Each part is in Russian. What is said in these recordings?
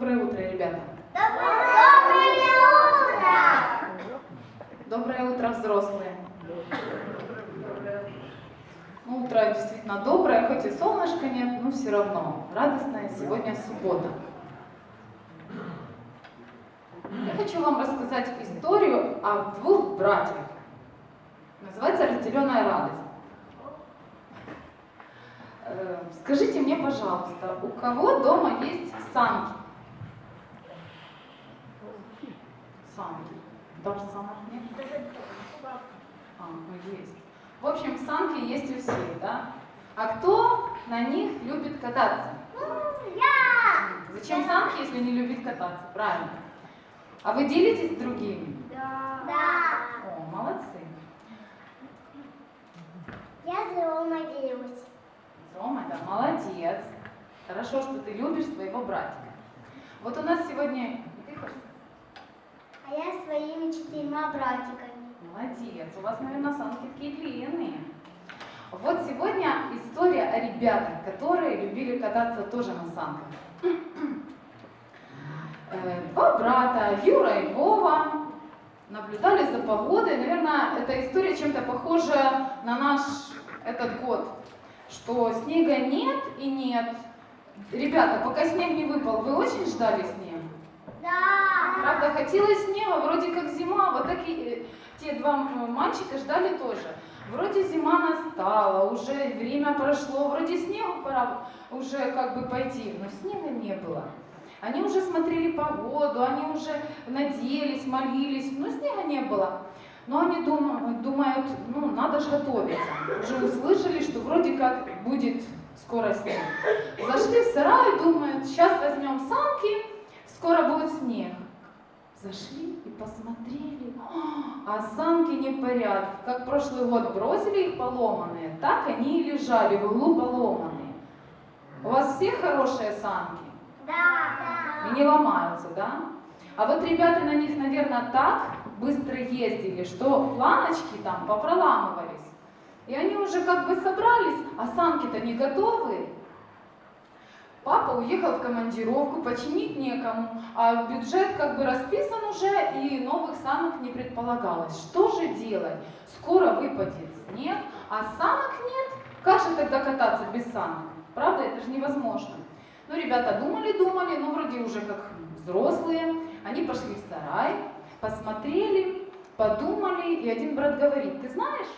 Доброе утро, ребята. Доброе, утро. Доброе утро, взрослые. Ну, утро действительно доброе, хоть и солнышка нет, но все равно радостное. Сегодня суббота. Я хочу вам рассказать историю о двух братьях. Называется «Разделенная радость». Э, скажите мне, пожалуйста, у кого дома есть санки? Санки. Даже санок нет? А, ну есть. В общем, санки есть у всех, да? А кто на них любит кататься? Я! Зачем санки, если не любит кататься? Правильно. А вы делитесь с другими? Да. Да. О, молодцы. Я с Ромой делюсь. Рома, да, молодец. Хорошо, что ты любишь своего братика. Вот у нас сегодня... и ты хочешь сказать? А я четырьмя братиками. Молодец. У вас, наверное, санки такие длинные. Вот сегодня история о ребятах, которые любили кататься тоже на санках. Э, Два брата, Юра и Вова, наблюдали за погодой. Наверное, эта история чем-то похожа на наш этот год, что снега нет и нет. Ребята, пока снег не выпал, вы очень ждали снег? Да. Правда, хотелось снега, вроде как зима, вот так и э, те два мальчика ждали тоже. Вроде зима настала, уже время прошло, вроде снегу пора уже как бы пойти, но снега не было. Они уже смотрели погоду, они уже надеялись, молились, но снега не было. Но они дум- думают, ну, надо же готовиться. Уже услышали, что вроде как будет скоро снег. Зашли в сарай, думают, сейчас возьмем санки, скоро будет снег. Зашли и посмотрели, а санки не в порядке. Как прошлый год бросили их поломанные, так они и лежали в углу поломанные. У вас все хорошие санки? Да. И не ломаются, да? А вот ребята на них, наверное, так быстро ездили, что планочки там попроламывались. И они уже как бы собрались, а санки-то не готовы. Папа уехал в командировку, починить некому, а бюджет как бы расписан уже, и новых санок не предполагалось. Что же делать? Скоро выпадет снег, а санок нет. Как же тогда кататься без санок? Правда, это же невозможно. Ну, ребята думали-думали, ну, вроде уже как взрослые. Они пошли в сарай, посмотрели, подумали, и один брат говорит, ты знаешь,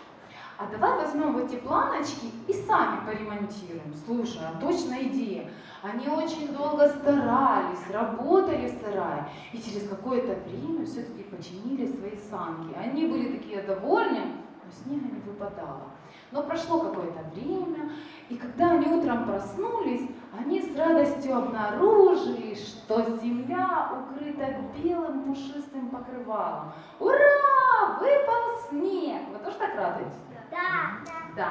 а давай возьмем вот эти планочки и сами поремонтируем. Слушай, а точно идея. Они очень долго старались, работали в сарае, и через какое-то время все-таки починили свои санки. Они были такие довольны, но снега не выпадало. Но прошло какое-то время, и когда они утром проснулись, они с радостью обнаружили, что земля укрыта белым пушистым покрывалом. Ура! Выпал снег! Вы тоже так радуетесь? Да. Да.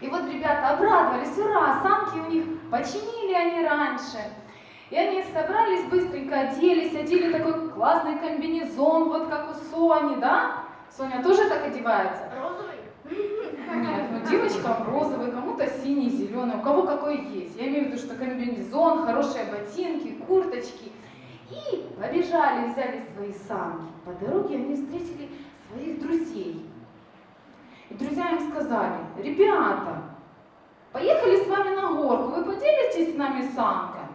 И вот ребята обрадовались, ура, санки у них починили они раньше. И они собрались, быстренько оделись, одели такой классный комбинезон, вот как у Сони, да? Соня тоже так одевается? Розовый? Нет, ну девочкам розовый, кому-то синий, зеленый, у кого какой есть. Я имею в виду, что комбинезон, хорошие ботинки, курточки. И побежали, взяли свои санки. По дороге они встретили своих друзей. И друзья им сказали, ребята, поехали с вами на горку, вы поделитесь с нами санками?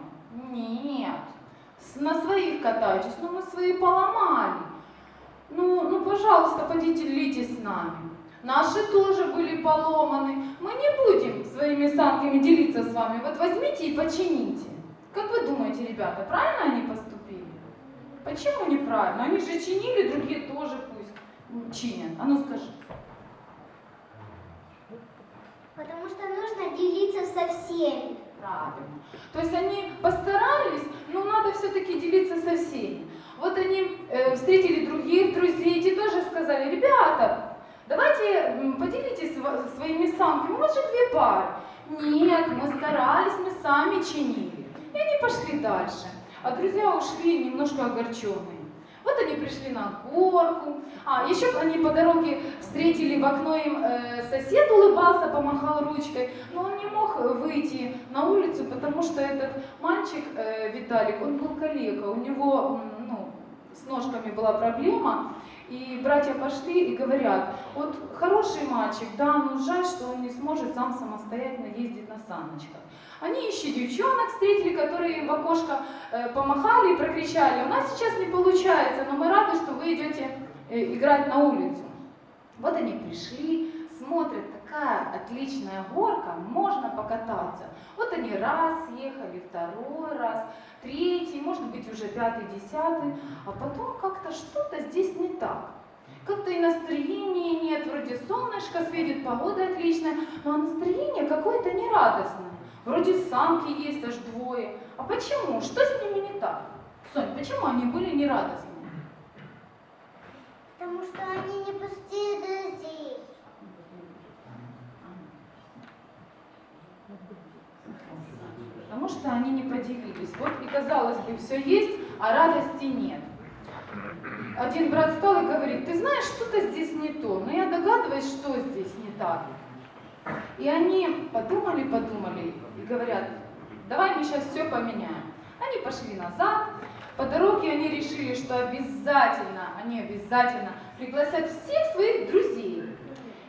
Нет, на своих катайтесь, но мы свои поломали. Ну, ну, пожалуйста, поделитесь с нами. Наши тоже были поломаны. Мы не будем своими санками делиться с вами. Вот возьмите и почините. Как вы думаете, ребята, правильно они поступили? Почему неправильно? Они же чинили, другие тоже пусть чинят. А ну скажи. Потому что нужно делиться со всеми. Правильно. То есть они постарались, но надо все-таки делиться со всеми. Вот они э, встретили других друзей, те тоже сказали, ребята, давайте поделитесь сво- своими санками, у вас же две пары. Нет, мы старались, мы сами чинили. И они пошли дальше. А друзья ушли немножко огорченные. Вот они пришли на горку. А, еще они по дороге встретили в окно им э, сосед улыбался, помахал ручкой, но он не мог выйти на улицу, потому что этот мальчик, э, Виталик, он был калека, у него ну, с ножками была проблема, И братья пошли и говорят, вот хороший мальчик, да, но жаль, что он не сможет сам самостоятельно ездить на саночках. Они еще девчонок встретили, которые в окошко э, помахали и прокричали, у нас сейчас не получается, но мы рады, что вы идете э, играть на улицу. Вот они пришли, смотрят, такая отличная горка, можно покататься. Вот они раз ехали, второй раз, третий, быть уже пятый, десятый, а потом как-то что-то здесь не так. Как-то и настроения нет, вроде солнышко светит, погода отличная, но настроение какое-то нерадостное. Вроде самки есть аж двое. А почему? Что с ними не так? Сонь, почему они были нерадостные? Потому что они не пустили друзей. Потому что они не поделились. Вот и казалось бы, все есть, а радости нет. Один брат встал и говорит, ты знаешь, что-то здесь не то, но я догадываюсь, что здесь не так. И они подумали, подумали и говорят, давай мы сейчас все поменяем. Они пошли назад, по дороге они решили, что обязательно, они обязательно пригласят всех своих друзей.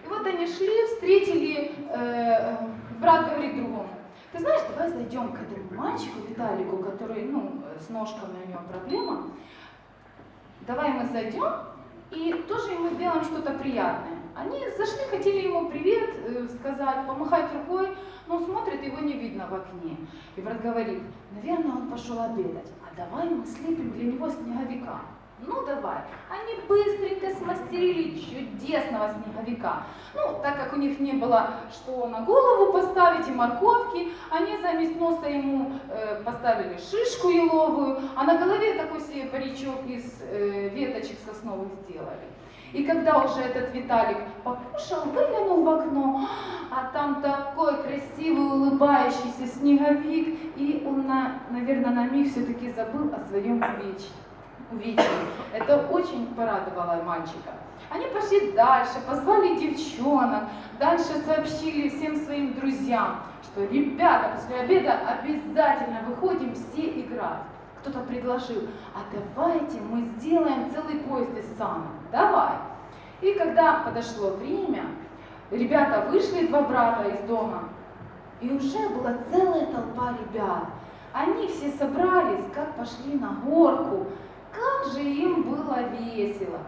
И вот они шли, встретили, э, э, брат говорит другому, ты знаешь, давай зайдем к этому мальчику Виталику, который, ну, э, с ножками у него проблема. Давай мы зайдем и тоже ему сделаем что-то приятное. Они зашли, хотели ему привет э, сказать, помахать рукой, но смотрит, его не видно в окне. И брат говорит, наверное, он пошел обедать, а давай мы слепим для него снеговика. Ну давай. Они быстренько смастерили чудесного снеговика. Ну, так как у них не было что на голову поставить и морковки, они заместь носа ему э, поставили шишку еловую, а на голове такой себе паричок из э, веточек сосновых сделали. И когда уже этот Виталик покушал, выглянул в окно, а там такой красивый улыбающийся снеговик, и он, на, наверное, на миг все-таки забыл о своем увечье увидели. Это очень порадовало мальчика. Они пошли дальше, позвали девчонок, дальше сообщили всем своим друзьям, что ребята, после обеда обязательно выходим все играть. Кто-то предложил, а давайте мы сделаем целый поезд из санок. Давай. И когда подошло время, ребята вышли, два брата из дома, и уже была целая толпа ребят. Они все собрались, как пошли на горку, же им было весело.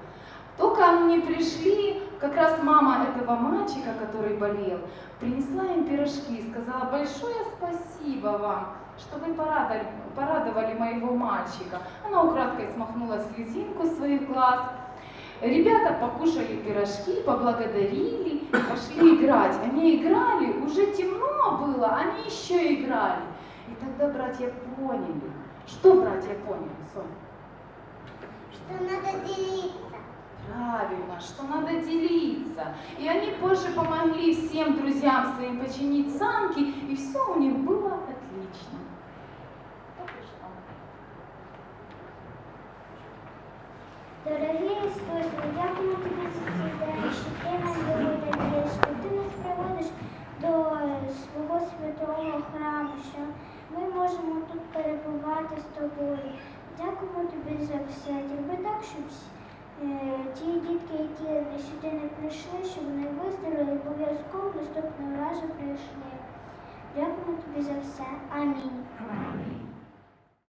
Только они пришли, как раз мама этого мальчика, который болел, принесла им пирожки, сказала большое спасибо вам, что вы порадовали, порадовали моего мальчика. Она украдкой смахнула слезинку с своих глаз. Ребята покушали пирожки, поблагодарили и пошли играть. Они играли, уже темно было, они еще играли. И тогда братья поняли. Что братья поняли, Соня? Что надо делиться. Правильно, что надо делиться. И они позже помогли всем друзьям своим починить санки, и все у них было отлично. Дорогий Ісус, ми дякуємо тобі за цей день, що ти нам доведаєш, що ти нас приводиш до е, свого святого храму, що ми можемо тут перебувати з тобою. Дякуємо тобі за все. Тільки так, щоб е, ті дітки, які сюди не прийшли, щоб вони виздоровили, обов'язково наступного разу прийшли. Дякуємо тобі за все. Амінь.